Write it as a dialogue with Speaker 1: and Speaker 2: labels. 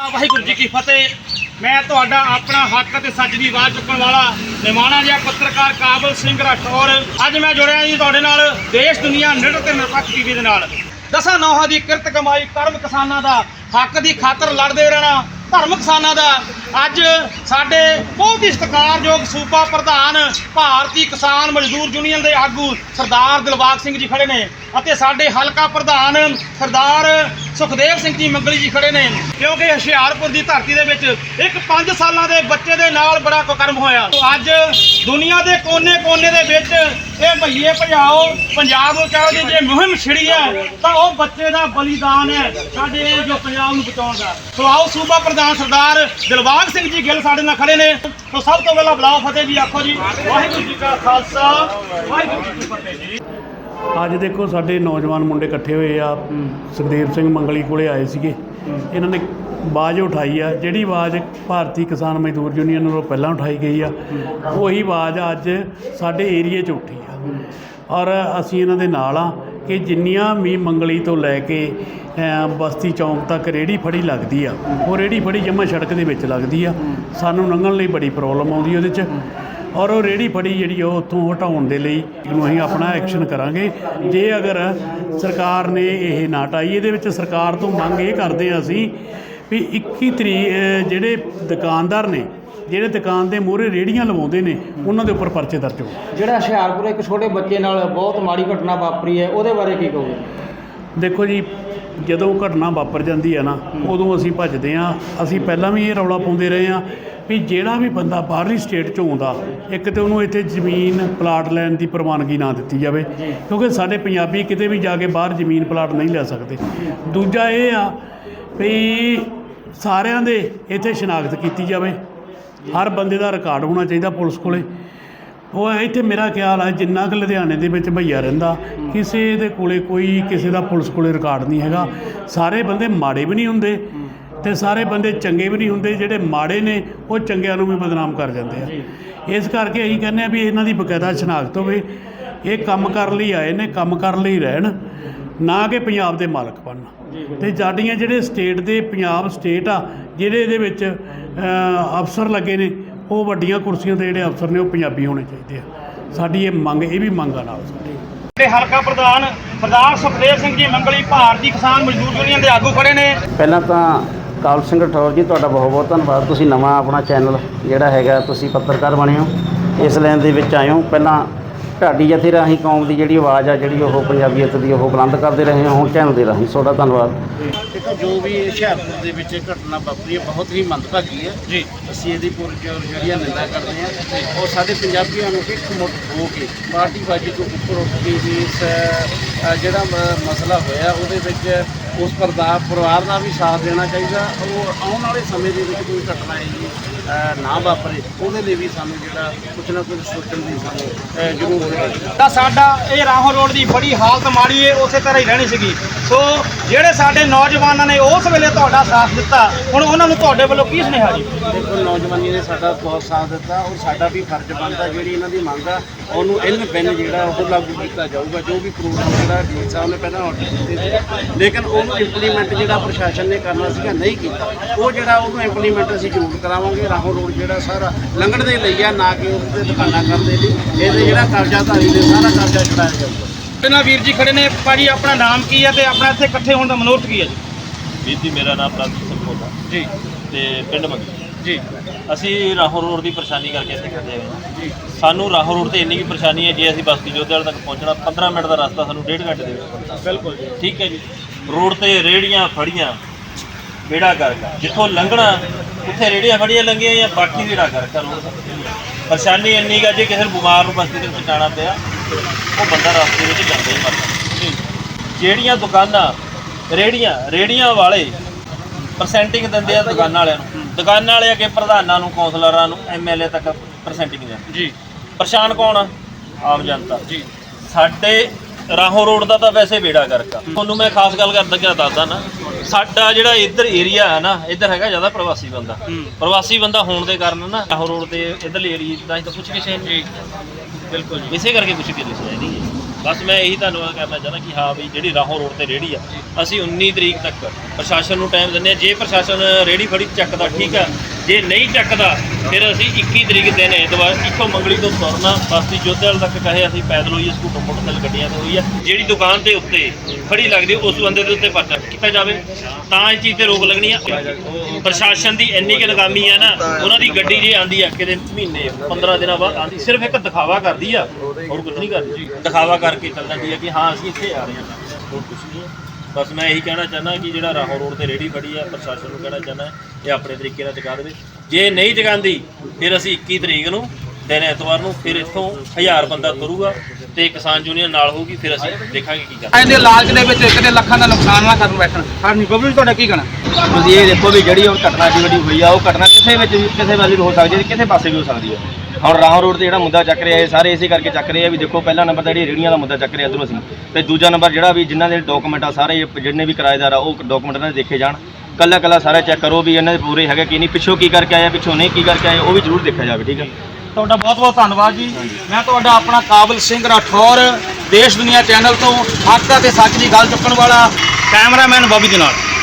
Speaker 1: ਵਾਹਿਗੁਰੂ ਜੀ ਕੀ ਫਤਿਹ। ਮੈਂ ਤੁਹਾਡਾ ਆਪਣਾ ਹੱਕ ਅਤੇ ਸੱਚ ਦੀ ਆਵਾਜ਼ ਚੁੱਕਣ ਵਾਲਾ ਨਿਮਾਣਾ ਜਿਹਾ ਪੱਤਰਕਾਰ ਕਾਬਲ ਸਿੰਘ ਰਾਠੌਰ। ਅੱਜ ਮੈਂ ਜੁੜਿਆ ਜੀ ਤੁਹਾਡੇ ਨਾਲ ਦੇਸ਼, ਦੁਨੀਆ ਨਿਡਰ ਤੇ ਨਿਰਪੱਖ ਟੀਵੀ ਦੇ ਨਾਲ। ਦਸਾਂ ਨੌਹਾਂ ਦੀ ਕਿਰਤ ਕਮਾਈ ਕਰਮ ਕਿਸਾਨਾਂ ਦਾ ਹੱਕ ਦੀ ਖਾਤਰ ਲੜਦੇ ਰਹਿਣਾ ਧਰਮ ਕਿਸਾਨਾਂ ਦਾ। ਅੱਜ ਸਾਡੇ ਬਹੁਤ ਹੀ ਸਤਿਕਾਰਯੋਗ ਸੂਬਾ ਪ੍ਰਧਾਨ ਭਾਰਤੀ ਕਿਸਾਨ ਮਜ਼ਦੂਰ ਯੂਨੀਅਨ ਦੇ ਆਗੂ ਸਰਦਾਰ ਦਿਲਬਾਗ ਸਿੰਘ ਜੀ ਖੜੇ ਨੇ। ਅਤੇ ਸਾਡੇ ਹਲਕਾ ਪ੍ਰਧਾਨ ਸਰਦਾਰ ਸੁਖਦੇਵ ਸਿੰਘ ਜੀ ਮੰਗਲੀ ਜੀ ਖੜੇ ਨੇ, ਕਿਉਂਕਿ ਹੁਸ਼ਿਆਰਪੁਰ ਦੀ ਧਰਤੀ ਦੇ ਵਿੱਚ ਇੱਕ 5 ਸਾਲਾਂ ਦੇ ਬੱਚੇ ਦੇ ਨਾਲ ਬੜਾ ਕੁਕਰਮ ਹੋਇਆ। ਅੱਜ ਦੁਨੀਆ ਦੇ ਕੋਨੇ-ਕੋਨੇ ਦੇ ਵਿੱਚ ਇਹ ਭਈਏ ਭਜਾਓ, ਪੰਜਾਬ ਨੂੰ ਚਾਹੋ ਜੀ, ਜੇ ਮੁਹਿੰਮ ਛਿੜੀ ਹੈ, ਤਾਂ ਉਹ ਬੱਚੇ ਦਾ ਬਲੀਦਾਨ ਹੈ, ਸਾਡੇ ਜੋ ਪੰਜਾਬ ਨੂੰ ਬਚਾਉਣ ਦਾ। ਸੋ ਆਓ ਸੂਬਾ ਪ੍ਰਧਾਨ ਸਰਦਾਰ ਦਿਲਬਾਗ ਸਿੰਘ ਜੀ ਗਿੱਲ ਸਾਡੇ ਨਾਲ ਖੜੇ ਨੇ। ਸੋ ਸਭ ਤੋਂ ਪਹਿਲਾਂ ਬੁਲਾਓ ਫਤਿਹ ਜੀ ਆਖੋ ਜੀ, ਵਾਹਿਗੁਰੂ ਜੀ ਕਾ ਖਾਲਸਾ, ਵਾਹਿਗੁਰੂ ਜੀ ਕੀ ਫਤਿਹ ਜੀ।
Speaker 2: ਅੱਜ ਦੇਖੋ ਸਾਡੇ ਨੌਜਵਾਨ ਮੁੰਡੇ ਇਕੱਠੇ ਹੋਏ ਆ। ਸੁਖਦੇਵ ਸਿੰਘ ਮੰਗਲੀ ਕੋਲੇ ਆਏ ਸੀਗੇ। ਇਹਨਾਂ ਨੇ ਆਵਾਜ਼ ਉਠਾਈ ਆ। ਜਿਹੜੀ ਆਵਾਜ਼ ਭਾਰਤੀ ਕਿਸਾਨ ਮਜ਼ਦੂਰ ਯੂਨੀਅਨ ਵੱਲੋਂ ਪਹਿਲਾਂ ਉਠਾਈ ਗਈ ਆ ਉਹੀ ਆਵਾਜ਼ ਅੱਜ ਸਾਡੇ ਏਰੀਏ 'ਚ ਉੱਠੀ ਆ। ਔਰ ਅਸੀਂ ਇਹਨਾਂ ਦੇ ਨਾਲ ਆ ਕਿ ਜਿੰਨੀਆਂ ਵੀ ਮੰਗਲੀ ਤੋਂ ਲੈ ਕੇ ਬਸਤੀ ਚੌਂਕ ਤੱਕ ਰੇੜੀ ਫੜੀ ਲੱਗਦੀ ਆ ਉਹ ਰੇੜੀ ਫੜੀ ਜਮਾ ਸੜਕ ਦੇ ਵਿੱਚ ਲੱਗਦੀ ਆ। ਸਾਨੂੰ ਲੰਘਣ ਲਈ ਬੜੀ ਪ੍ਰੋਬਲਮ ਆਉਂਦੀ ਉਹਦੇ 'ਚ। ਔਰ ਉਹ ਰੇੜੀ ਫੜੀ ਜਿਹੜੀ ਉਹ ਉੱਥੋਂ ਹਟਾਉਣ ਦੇ ਲਈ ਨੂੰ ਅਸੀਂ ਆਪਣਾ ਐਕਸ਼ਨ ਕਰਾਂਗੇ। ਜੇ ਅਗਰ ਸਰਕਾਰ ਨੇ ਇਹ ਨਾ ਹਟਾਈ ਇਹਦੇ ਵਿੱਚ ਸਰਕਾਰ ਤੋਂ ਮੰਗ ਇਹ ਕਰਦੇ ਹਾਂ ਅਸੀਂ ਵੀ 21 ਤਰੀਕ ਜਿਹੜੇ ਦੁਕਾਨਦਾਰ ਨੇ ਜਿਹੜੇ ਦੁਕਾਨ ਦੇ ਮੂਹਰੇ ਰੇੜੀਆਂ ਲਵਾਉਂਦੇ ਨੇ ਉਹਨਾਂ ਦੇ ਉੱਪਰ ਪਰਚੇ ਦਰਜ ਹੋਣ
Speaker 3: ਜਿਹੜਾ ਹੁਸ਼ਿਆਰਪੁਰ ਇੱਕ ਛੋਟੇ ਬੱਚੇ ਨਾਲ ਬਹੁਤ ਮਾੜੀ ਘਟਨਾ ਵਾਪਰੀ ਹੈ ਉਹਦੇ ਬਾਰੇ ਕੀ ਕਹੋਗੇ?
Speaker 2: ਦੇਖੋ ਜੀ ਜਦੋਂ ਘਟਨਾ ਵਾਪਰ ਜਾਂਦੀ ਹੈ ਨਾ ਉਦੋਂ ਅਸੀਂ ਭੱਜਦੇ ਹਾਂ। ਅਸੀਂ ਪਹਿਲਾਂ ਵੀ ਇਹ ਰੌਲਾ ਪਾਉਂਦੇ ਰਹੇ ਹਾਂ ਵੀ ਜਿਹੜਾ ਵੀ ਬੰਦਾ ਬਾਹਰਲੀ ਸਟੇਟ ਚੋਂ ਆਉਂਦਾ ਇੱਕ ਤੇ ਉਹਨੂੰ ਇੱਥੇ ਜ਼ਮੀਨ ਪਲਾਟ ਲੈਣ ਦੀ ਪ੍ਰਵਾਨਗੀ ਨਾ ਦਿੱਤੀ ਜਾਵੇ ਕਿਉਂਕਿ ਸਾਡੇ ਪੰਜਾਬੀ ਕਿਤੇ ਵੀ ਜਾ ਕੇ ਬਾਹਰ ਜ਼ਮੀਨ ਪਲਾਟ ਨਹੀਂ ਲੈ ਸਕਦੇ। ਦੂਜਾ ਇਹ ਆ ਵੀ ਸਾਰਿਆਂ ਦੇ ਇੱਥੇ ਸ਼ਨਾਖਤ ਕੀਤੀ ਜਾਵੇ। ਹਰ ਬੰਦੇ ਦਾ ਰਿਕਾਰਡ ਹੋਣਾ ਚਾਹੀਦਾ ਪੁਲਿਸ ਕੋਲੇ। ਉਹ ਇੱਥੇ ਮੇਰਾ ਖਿਆਲ ਹੈ ਜਿੰਨਾ ਕੁ ਲੁਧਿਆਣੇ ਦੇ ਵਿੱਚ ਭਈਆ ਰਹਿੰਦਾ ਕਿਸੇ ਦੇ ਕੋਲੇ ਕੋਈ ਕਿਸੇ ਦਾ ਪੁਲਿਸ ਕੋਲੇ ਰਿਕਾਰਡ ਨਹੀਂ ਹੈਗਾ। ਸਾਰੇ ਬੰਦੇ ਮਾੜੇ ਵੀ ਨਹੀਂ ਹੁੰਦੇ। ਤੇ ਸਾਰੇ ਬੰਦੇ ਚੰਗੇ ਵੀ ਨਹੀਂ ਹੁੰਦੇ ਜਿਹੜੇ ਮਾੜੇ ਨੇ ਉਹ ਚੰਗਿਆਂ ਨੂੰ ਵੀ ਬਦਨਾਮ ਕਰ ਜਾਂਦੇ ਆ। ਇਸ ਕਰਕੇ ਅਸੀਂ ਕਹਿੰਦੇ ਆ ਵੀ ਇਹਨਾਂ ਦੀ ਬਕਾਇਦਾ ਸ਼ਨਾਖਤ ਹੋਵੇ। ਇਹ ਕੰਮ ਕਰਨ ਲਈ ਆਏ ਨੇ ਕੰਮ ਕਰਨ ਲਈ ਰਹਿਣ ਨਾ ਕਿ ਪੰਜਾਬ ਦੇ ਮਾਲਕ ਬਣਨ। ਤੇ ਸਾਡੀਆਂ ਜਿਹੜੇ ਸਟੇਟ ਦੇ ਪੰਜਾਬ ਸਟੇਟ ਆ ਜਿਹੜੇ ਇਹਦੇ ਵਿੱਚ ਅ, ਅਫਸਰ ਲੱਗੇ ਨੇ ਉਹ ਵੱਡੀਆਂ ਕੁਰਸੀਆਂ ਤੇ ਜਿਹੜੇ ਅਫਸਰ ਨੇ ਉਹ ਪੰਜਾਬੀ ਹੋਣੇ ਚਾਹੀਦੇ ਆ। ਸਾਡੀ ਇਹ ਮੰਗ ਇਹ ਵੀ ਮੰਗ ਆ ਨਾਲ ਸਾਡੀ।
Speaker 1: ਤੇ ਹਲਕਾ ਪ੍ਰਧਾਨ ਸਰਦਾਰ ਸੁਖਦੇਵ ਸਿੰਘ ਜੀ ਮੰਗਲੀ ਭਾਰਤੀ ਕਿਸਾਨ ਮਜ਼ਦੂਰ ਯੂਨੀਅਨ ਦੇ ਆਗੂ ਖੜੇ ਨੇ।
Speaker 3: ਪਹਿਲਾਂ ਤਾਂ ਕਾਬਲ ਸਿੰਘ ਠੌਰ ਜੀ ਤੁਹਾਡਾ ਬਹੁਤ ਬਹੁਤ ਧੰਨਵਾਦ। ਤੁਸੀਂ ਨਵਾਂ ਆਪਣਾ ਚੈਨਲ ਜਿਹੜਾ ਹੈਗਾ ਤੁਸੀਂ ਪੱਤਰਕਾਰ ਬਣੇ ਹੋ। ਇਸ ਲਾਈਨ ਦੇ ਵਿੱਚ ਆਏ ਹੋ। ਪਹਿਲਾਂ ਢਾਡੀ ਜਥੇ ਰਾਹੀਂ ਕੌਮ ਦੀ ਜਿਹੜੀ ਆਵਾਜ਼ ਆ ਜਿਹੜੀ ਉਹ ਪੰਜਾਬੀਅਤ ਦੀ ਉਹ ਬੁਲੰਦ ਕਰਦੇ ਰਹੇ ਹੋ ਹੁਣ ਚੈਨਲ ਦੇ ਰਾਹੀਂ। ਤੁਹਾਡਾ ਧੰਨਵਾਦ।
Speaker 4: ਦੇਖੋ ਜੋ ਵੀ ਹੁਸ਼ਿਆਰਪੁਰ ਦੇ ਵਿੱਚ ਘਟਨਾ ਵਾਪਰੀ ਹੈ ਬਹੁਤ ਹੀ ਮੰਦਭਾਗੀ ਹੈ।
Speaker 1: ਜੀ।
Speaker 4: ਅਸੀਂ ਇਹਦੀ ਪੂਰੀ ਜਿਹੜੀ ਨਿੰਦਾ ਕਰਦੇ ਹਾਂ ਔਰ ਸਾਡੇ ਪੰਜਾਬੀਆਂ ਨੂੰ ਇਕਮੁੱਠ ਹੋ ਕੇ ਪਾਰਟੀਬਾਜ਼ੀ ਤੋਂ ਉੱਪਰ ਉੱਠ ਕੇ ਇਸ ਜਿਹੜਾ ਮਸਲਾ ਹੋਇਆ ਉਹਦੇ ਵਿੱਚ ਉਸ ਪਰਦਾ ਪਰਿਵਾਰ ਦਾ ਵੀ ਸਾਥ ਦੇਣਾ ਚਾਹੀਦਾ। ਔਰ ਆਉਣ ਵਾਲੇ ਸਮੇਂ ਦੇ ਵਿੱਚ ਕੋਈ ਘਟਨਾ ਅ, ਨਾ ਵਾਪਰੇ। ਉਹਦੇ ਲਈ ਵੀ ਸਾਨੂੰ ਜਿਹੜਾ ਕੁਝ ਨਾ ਕੁਝ ਸੋਚਣ ਦੀ ਸਾਨੂੰ ਜ਼ਰੂਰ ਹੈ।
Speaker 1: ਤਾਂ ਸਾਡਾ ਇਹ ਰਾਹੋਂ ਰੋਡ ਦੀ ਬੜੀ ਹਾਲਤ ਮਾੜੀ ਏ ਉਸੇ ਤਰ੍ਹਾਂ ਹੀ ਰਹਿਣੀ ਸੀਗੀ। ਸੋ ਜਿਹੜੇ ਸਾਡੇ ਨੌਜਵਾਨਾਂ ਨੇ ਉਸ ਵੇਲੇ ਤੁਹਾਡਾ ਸਾਥ ਦਿੱਤਾ ਹੁਣ ਉਹਨਾਂ ਨੂੰ ਤੁਹਾਡੇ ਵੱਲੋਂ ਕੀ ਸੁਨੇਹਾ ਜੀ?
Speaker 4: ਦੇਖੋ ਨੌਜਵਾਨੀ ਨੇ ਸਾਡਾ ਬਹੁਤ ਸਾਥ ਦਿੱਤਾ ਔਰ ਸਾਡਾ ਵੀ ਫਰਜ਼ ਬਣਦਾ ਜਿਹੜੀ ਇਹਨਾਂ ਦੀ ਮੰਗ ਆ ਉਹਨੂੰ ਇਨ ਬਿਨ ਜਿਹੜਾ ਉਹ ਲਾਗੂ ਕੀਤਾ ਜਾਊਗਾ ਜੋ ਵੀ ਪ੍ਰੋਗਰਾਮ ਜਿਹੜਾ ਡੀ ਸਾਹਿਬ ਨੇ ਪਹਿਲਾਂ ਆਰਡਰ ਦਿੱਤੇ ਸੀ। ਲੇਕਿਨ ਉਹਨੂੰ ਇੰਪਲੀਮੈਂਟ ਜਿਹੜਾ ਪ੍ਰਸ਼ਾਸਨ ਨੇ ਕਰਨਾ ਸੀਗਾ ਨਹੀਂ ਕੀਤਾ। ਉਹ ਜਿਹੜਾ ਉਹਨੂੰ ਇੰਪਲੀਮੈਂਟ ਅਸੀਂ ਜ਼ਰੂਰ ਕਰਾਵਾਂਗੇ ਰਾਹੋਂ ਰੋਡ ਜਿਹੜਾ ਸਾਰਾ ਲੰਘਣ ਦੇ ਲਈ ਆ ਨਾ ਕਿ ਉਹਦੇ ਦੁਕਾਨਾਂ ਕਰਨ ਦੇ ਲਈ। ਇਹਦੇ ਜਿਹੜਾ ਕਬਜ਼ਾਧਾਰੀ ਨੇ ਸਾਰਾ ਕਬਜ਼ਾ ਛੁਡਾਇਆ ਜਾਊਗਾ।
Speaker 1: ਇਹਨਾਂ ਵੀਰ ਜੀ ਖੜੇ ਨੇ ਭਾਜੀ ਆਪਣਾ ਨਾਮ ਕੀ ਹੈ ਤੇ ਆਪਣਾ ਇੱਥੇ ਇਕੱਠੇ ਹੋਣ ਦਾ ਮਨੋਰਥ ਕੀ ਹੈ ਜੀ?
Speaker 5: ਵੀਰ ਜੀ ਮੇਰਾ ਨਾਮ ਪ੍ਰਦੀਪ ਸਿੰਘ ਭੋਲਾ
Speaker 1: ਜੀ।
Speaker 5: ਤੇ ਪਿੰਡ ਮੰਗੀ
Speaker 1: ਜੀ।
Speaker 5: ਅਸੀਂ ਰਾਹੋਂ ਰੋਡ ਦੀ ਪਰੇਸ਼ਾਨੀ ਕਰਕੇ ਇੱਥੇ ਖੜੇ ਹੋਏ ਹਾਂ। ਜੀ। ਸਾਨੂੰ ਰਾਹੋਂ ਰੋਡ ਤੇ ਇੰਨੀ ਕੀ ਪਰੇਸ਼ਾਨੀ ਹੈ ਜੇ ਅਸੀਂ ਬਸਤੀ ਜੋਧੇਵਾਲ ਤੱਕ ਪਹੁੰਚਣਾ 15 ਮਿੰਟ ਦਾ ਰਸਤਾ ਸਾਨੂੰ ਡੇਢ ਘੰਟੇ ਦੇ ਵਿੱਚ
Speaker 1: ਬਿਲਕੁਲ ਜੀ।
Speaker 5: ਠੀਕ ਹੈ ਜੀ। ਰੋਡ ਤੇ ਰੇੜੀਆਂ ਫੜੀਆਂ ਬੇੜਾ ਗਰਕ। ਆ। ਜਿੱਥੋਂ ਲੰਘਣਾ ਉੱਥੇ ਰੇੜੀਆਂ ਫੜੀਆਂ ਲੰਘੀਆਂ ਜਾਂ ਬਾਕੀ ਬੇੜਾ ਗਰਕ ਆ ਰੋਡ। ਪਰੇਸ਼ਾਨੀ ਇੰਨੀ ਗਾ ਜੇ ਕਿਸੇ ਨੂੰ ਬਿਮਾਰ ਨੂੰ ਬਸਤੀ ਦੇ ਵਿੱਚ ਜਾਣਾ ਪਿਆ। ਉਹ ਬੰਦਾ ਰਸਤੇ ਵਿੱਚ ਜਾਂਦਾ ਹੀ ਮਰਦਾ ਜਿਹੜੀਆਂ ਦੁਕਾਨਾਂ ਰੇੜੀਆਂ ਰੇੜੀਆਂ ਵਾਲੇ ਪਰਸੈਂਟਿੰਗ ਦਿੰਦੇ ਆ ਦੁਕਾਨਾਂ ਵਾਲਿਆਂ ਨੂੰ। ਦੁਕਾਨਾਂ ਵਾਲੇ ਅੱਗੇ ਪ੍ਰਧਾਨਾਂ ਨੂੰ ਕੌਂਸਲਰਾਂ ਨੂੰ ਐਮਐਲਏ ਤੱਕ ਪਰਸੈਂਟਿੰਗ ਦਿੰਦੇ
Speaker 1: ਜੀ।
Speaker 5: ਪਰੇਸ਼ਾਨ ਕੌਣ ਆ? ਆਮ ਜਨਤਾ।
Speaker 1: ਜੀ।
Speaker 5: ਸਾਡੇ ਰਾਹੋਂ ਰੋਡ ਦਾ ਤਾਂ ਵੈਸੇ ਬੇੜਾ ਗਰਕ ਆ। ਤੁਹਾਨੂੰ ਮੈਂ ਖਾਸ ਗੱਲ ਕਰਦਾ ਕਿ ਦੱਸਦਾ ਨਾ ਸਾਡਾ ਜਿਹੜਾ ਇੱਧਰ ਏਰੀਆ ਹੈ ਨਾ ਇੱਧਰ ਹੈਗਾ ਜ਼ਿਆਦਾ ਪ੍ਰਵਾਸੀ ਬੰਦਾ। ਪ੍ਰਵਾਸੀ ਬੰਦਾ ਹੋਣ ਦੇ ਕਾਰਨ ਨਾ ਰਾਹੋਂ ਰੋਡ ਦੇ ਇੱਧਰਲੇ ਏਰੀਆ ਦਾ ਹੀ ਤਾਂ ਕੁਝ ਕਿਸੇ ਨਹੀਂ
Speaker 1: ਬਿਲਕੁਲ ਜੀ।
Speaker 5: ਇਸੇ ਕਰਕੇ ਕੁਝ ਕਿਸੇ ਨਹੀਂ। ਹੈ ਬਸ ਮੈਂ ਇਹੀ ਧੰਨਵਾਦ ਕਰਨਾ ਚਾਹੁੰਦਾ ਕਿ ਹਾਂ ਵੀ ਜਿਹੜੀ ਰਾਹੋਂ ਰੋਡ ਤੇ ਰੇੜੀ ਆ ਅਸੀਂ 19 ਤਰੀਕ ਤੱਕ ਪ੍ਰਸ਼ਾਸਨ ਨੂੰ ਟਾਈਮ ਦਿੰਦੇ ਆ ਜੇ ਪ੍ਰਸ਼ਾਸਨ ਰੇੜੀ ਫੜੀ ਚੱਕਦਾ ਠੀਕ ਆ ਜੇ ਨਹੀਂ ਚੱਕਦਾ, ਫਿਰ ਅਸੀਂ 21 ਤਰੀਕ ਦਿਨ ਐਤਵਾਰ ਇੱਥੋਂ ਮੰਗਲੀ ਤੋਂ ਤੁਰਨਾ ਬਸਤੀ ਜੋਧੇਵਾਲ ਤੱਕ ਕਹੇ ਅਸੀਂ ਪੈਦਲ ਹੋਈਏ, ਸਕੂਟਰ, ਮੋਟਰਸਾਈਕਲ, ਗੱਡੀਆਂ ਤੇ ਹੋਈ ਆ ਜਿਹੜੀ ਦੁਕਾਨ ਦੇ ਉੱਤੇ ਫੜੀ ਲੱਗਦੀ, ਉਸ ਬੰਦੇ ਦੇ ਉੱਤੇ ਪਰਚਾ ਕੀਤਾ ਜਾਵੇ। ਤਾਂ ਇਹ ਚੀਜ਼ ਤੇ ਰੋਕ ਲੱਗਣੀ ਆ। ਪ੍ਰਸ਼ਾਸਨ ਦੀ ਇੰਨੀ ਕਿ ਨਕਾਮੀ ਆ ਨਾ, ਉਹਨਾਂ ਦੀ ਗੱਡੀ ਜੇ ਆਂਦੀ ਆ ਕਿਤੇ ਮਹੀਨੇ 15 ਦਿਨਾਂ ਬਾਅਦ ਆਂਦੀ, ਸਿਰਫ ਇੱਕ ਦਿਖਾਵਾ ਕਰਦੀ ਆ, ਹੋਰ ਕੁਝ ਨਹੀਂ ਕਰਦੀ। ਦਿਖਾਵਾ ਕਰਕੇ ਚੱਲ ਜਾਂਦੀ ਆ ਕਿ ਹਾਂ, ਅਸੀਂ ਇੱਥੇ ਆ ਰਹੇ ਹਾਂ। ਹੋਰ ਕੁਝ ਨਹੀਂ ਬਸ ਮੈਂ ਇਹੀ ਕਹਿਣਾ ਚਾਹੁੰਦਾ ਕਿ ਜਿਹੜਾ ਰਾਹੋਂ ਰੋਡ ਤੇ ਰੇੜੀ ਫੜੀ ਆ ਪ੍ਰਸ਼ਾਸਨ ਨੂੰ ਕਹਿਣਾ ਚਾਹੁੰਦਾ ਇਹ ਆਪਣੇ ਤਰੀਕੇ ਨਾਲ ਚੁਕਾ ਦੇਵੇ। ਜੇ ਨਹੀਂ ਚੁਕਾਉਂਦੀ ਫਿਰ ਅਸੀਂ 21 ਤਰੀਕ ਨੂੰ ਦਿਨ ਐਤਵਾਰ ਨੂੰ ਫਿਰ ਇੱਥੋਂ 1000 ਬੰਦਾ ਤੁਰੂਗਾ ਤੇ ਕਿਸਾਨ ਯੂਨੀਅਨ ਨਾਲ ਹੋਊਗੀ ਫਿਰ ਅਸੀਂ ਦੇਖਾਂਗੇ ਕੀ ਕਰਨਾ।
Speaker 6: ਇਹਦੇ ਲਾਲਚ ਦੇ ਵਿੱਚ ਇੱਕ ਦੇ ਲੱਖਾਂ ਦਾ ਨੁਕਸਾਨ ਨਾ ਕਰਨ ਬੈਠਣ। ਹਾਂਜੀ ਜੀ ਤੁਹਾਡਾ ਕੀ ਕਹਿਣਾ?
Speaker 7: ਤੁਸੀਂ ਇਹ ਦੇਖੋ ਵੀ ਜਿਹੜੀ ਉਹ ਘਟਨਾ ਵੱਡੀ ਹੋਈ ਆ ਉਹ ਘਟਨਾ ਕਿਸੇ ਵਿੱਚ ਵੀ ਕਿਸੇ ਵੇਲੇ ਵੀ ਹੋ ਸਕਦੀ ਹੈ ਕਿਸੇ ਪਾਸੇ ਵੀ ਹੋ ਸਕਦੀ ਹੈ। ਹੁਣ ਰਾਹ ਰੋਡ ਤੇ ਜਿਹੜਾ ਮੁੱਦਾ ਚੱਕ ਰਿਹਾ, ਇਹ ਸਾਰੇ ਇਸੇ ਕਰਕੇ ਚੱਕ ਰਹੇ ਆ ਵੀ ਦੇਖੋ ਪਹਿਲਾ ਨੰਬਰ ਤਾਂ ਜਿਹੜੀ ਰੇੜੀਆਂ ਦਾ ਮੁੱਦਾ ਚੱਕ ਰਿਹਾ ਇਧਰੋਂ ਅਸੀਂ। ਤੇ ਦੂਜਾ ਨੰਬਰ ਜਿਹੜਾ ਵੀ ਜਿਨ੍ਹਾਂ ਦੇ ਡਾਕੂਮੈਂਟ ਆ, ਸਾਰੇ ਜਿੰਨੇ ਵੀ ਕਿਰਾਏਦਾਰ ਆ, ਉਹ ਡਾਕੂਮੈਂਟ ਇਹਨਾਂ ਦੇ ਦੇਖੇ ਜਾਣ। ਕੱਲਾ ਕੱਲਾ ਸਾਰਾ ਚੈੱਕ ਕਰੋ ਵੀ ਇਹਨਾਂ ਦੇ ਪੂਰੇ ਹੈਗੇ ਕਿ ਨਹੀਂ, ਪਿੱਛੋਂ ਕੀ ਕਰਕੇ ਆਇਆ ਪਿੱਛੋਂ ਨਹੀਂ ਕੀ ਕਰਕੇ ਆਇਆ ਉਹ ਵੀ ਜ਼ਰੂਰ ਦੇਖਿਆ ਜਾਵੇ, ਠੀਕ ਹੈ
Speaker 1: ਤੁਹਾਡਾ ਬਹੁਤ ਬਹੁਤ ਧੰਨਵਾਦ ਜੀ। ਮੈਂ ਤੁਹਾਡਾ ਆਪਣਾ ਕਾਬਲ ਸਿੰਘ ਰਾਠੌਰ, ਦੇਸ਼ ਦੁਨੀਆ ਚੈਨਲ ਤੋਂ, ਹੱਕ ਅਤੇ ਸੱਚ ਦੀ ਗੱਲ ਚੁੱਕਣ ਵਾਲਾ, ਕੈਮਰਾਮੈਨ ਬੋਬੀ ਦੇ ਨਾਲ।